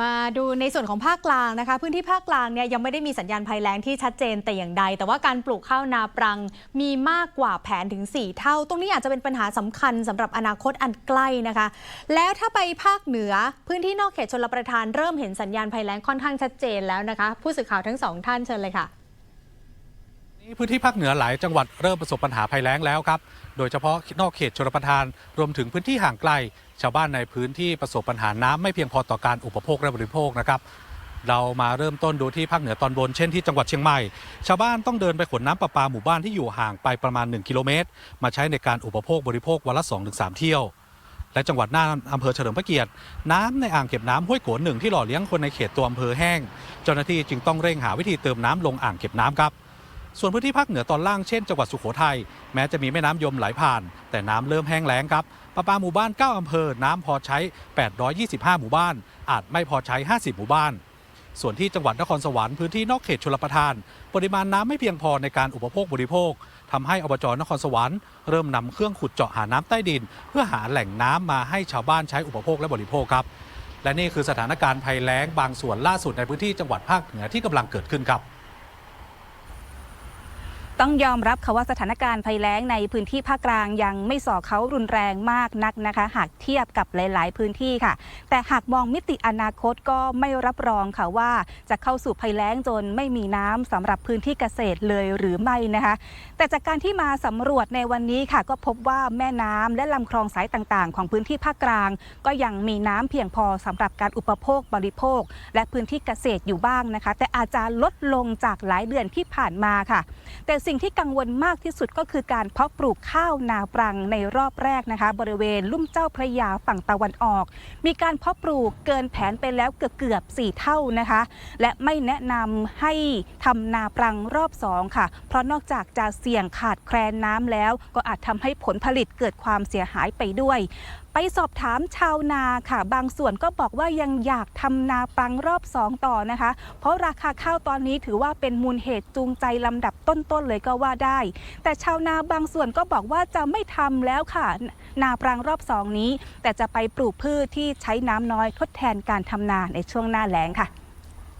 มาดูในส่วนของภาคกลางนะคะ พื้นที่ภาคกลางเนี่ยยังไม่ได้มีสัญญาณภัยแล้งที่ชัดเจนแต่อย่างใด แต่ว่าการปลูกข้าวนาปรังมีมากกว่าแผนถึง 4 เท่า ตรงนี้อาจจะเป็นปัญหาสำคัญสำหรับอนาคตอันใกล้นะคะ แล้วถ้าไปภาคเหนือพื้นที่นอกเขตชนรประทานเริ่มเห็นสัญญาณภัยแล้งค่อนข้างชัดเจนแล้วนะคะ ผู้สื่อข่าวทั้งสองท่านเชิญเลยค่ะ นี่พื้นที่ภาคเหนือหลายจังหวัดเริ่มประสบปัญหาภัยแล้งแล้วครับ โดยเฉพาะนอกเขตชลประทาน รวมถึงพื้นที่ห่างไกล ชาวบ้านในพื้นที่ประสบปัญหาน้ำไม่เพียงพอต่อการอุปโภคและบริโภคนะครับเรามาเริ่มต้นดูที่ภาคเหนือตอนบนเช่นที่จังหวัดเชียงใหม่ ชาวบ้านต้องเดินไปขนน้ำประปาหมู่บ้านที่อยู่ห่างไปประมาณ 1 กิโลเมตร มาใช้ในการอุปโภคบริโภควันละ 2-3 เที่ยว และจังหวัดน่านอำเภอเฉลิมพระเกียรติน้ำในอ่างเก็บน้ำห้วยโขนหนึ่งที่หล่อเลี้ยงคนในเขตตัวอำเภอแห้ง เจ้าหน้าที่จึงต้องเร่งหาวิธีเติมน้ำลงอ่างเก็บน้ำครับ ส่วนพื้นที่ภาคเหนือตอนล่างเช่นจังหวัดสุโขทัยแม้จะมีแม่น้ำยมไหลผ่าน แต่น้ำเริ่มแห้งแล้งครับประปาหมู่บ้าน 9อำเภอ น้ำพอใช้ 825 หมู่บ้าน อาจไม่พอใช้ 50 หมู่บ้าน ส่วนที่จังหวัดนครสวรรค์พื้นที่นอกเขตชลประทาน ปริมาณน้ำไม่เพียงพอในการอุปโภคบริโภคทำให้อบจนครสวรรค์เริ่มนำเครื่องขุดเจาะหาน้ำใต้ดิน เพื่อหาแหล่งน้ำมาให้ชาวบ้านใช้อุปโภคและบริโภคครับ และนี่คือสถานการณ์ภัยแล้งบางส่วนล่าสุดในพื้นที่จังหวัดภาคเหนือที่กำลังเกิดขึ้นครับ ต้องยอมรับค่ะว่าสถานการณ์ภัยแล้งในพื้นที่ภาคกลางยังไม่ส่อเขารุนแรงมากนักนะคะ หากเทียบกับหลาย ๆ พื้นที่ค่ะ แต่หากมองมิติอนาคตก็ไม่รับรองค่ะว่าจะเข้าสู่ภัยแล้งจนไม่มีน้ำสำหรับพื้นที่เกษตรเลยหรือไม่นะคะ แต่จากการที่มาสำรวจในวันนี้ค่ะ ก็พบว่าแม่น้ำและลำคลองสายต่าง ๆ ของพื้นที่ภาคกลาง ก็ยังมีน้ำเพียงพอสำหรับการอุปโภคบริโภค และพื้นที่เกษตรอยู่บ้างนะคะ แต่อาจจะลดลงจากหลายเดือนที่ผ่านมาค่ะ แต่สิ่งที่กังวลมากที่สุดก็คือการเพาะปลูกข้าวนาปรังในรอบแรกนะคะ บริเวณลุ่มเจ้าพระยาฝั่งตะวันออก มีการเพาะปลูกเกินแผนไปแล้วเกือบเกือบๆ4เท่านะคะ และไม่แนะนำให้ทำนาปรังรอบสองค่ะ เพราะนอกจากจะเสี่ยงขาดแคลนน้ำแล้ว ก็อาจทำให้ผลผลิตเกิดความเสียหายไปด้วยไปสอบถามชาวนาค่ะ บางส่วนก็บอกว่ายังอยากทำนาปรังรอบสองต่อนะคะ เพราะราคาข้าวตอนนี้ถือว่าเป็นมูลเหตุจูงใจลำดับต้นๆเลยก็ว่าได้ แต่ชาวนาบางส่วนก็บอกว่าจะไม่ทำแล้วค่ะ นาปรังรอบสองนี้ แต่จะไปปลูกพืชที่ใช้น้ำน้อยทดแทนการทำนาในช่วงหน้าแล้งค่ะ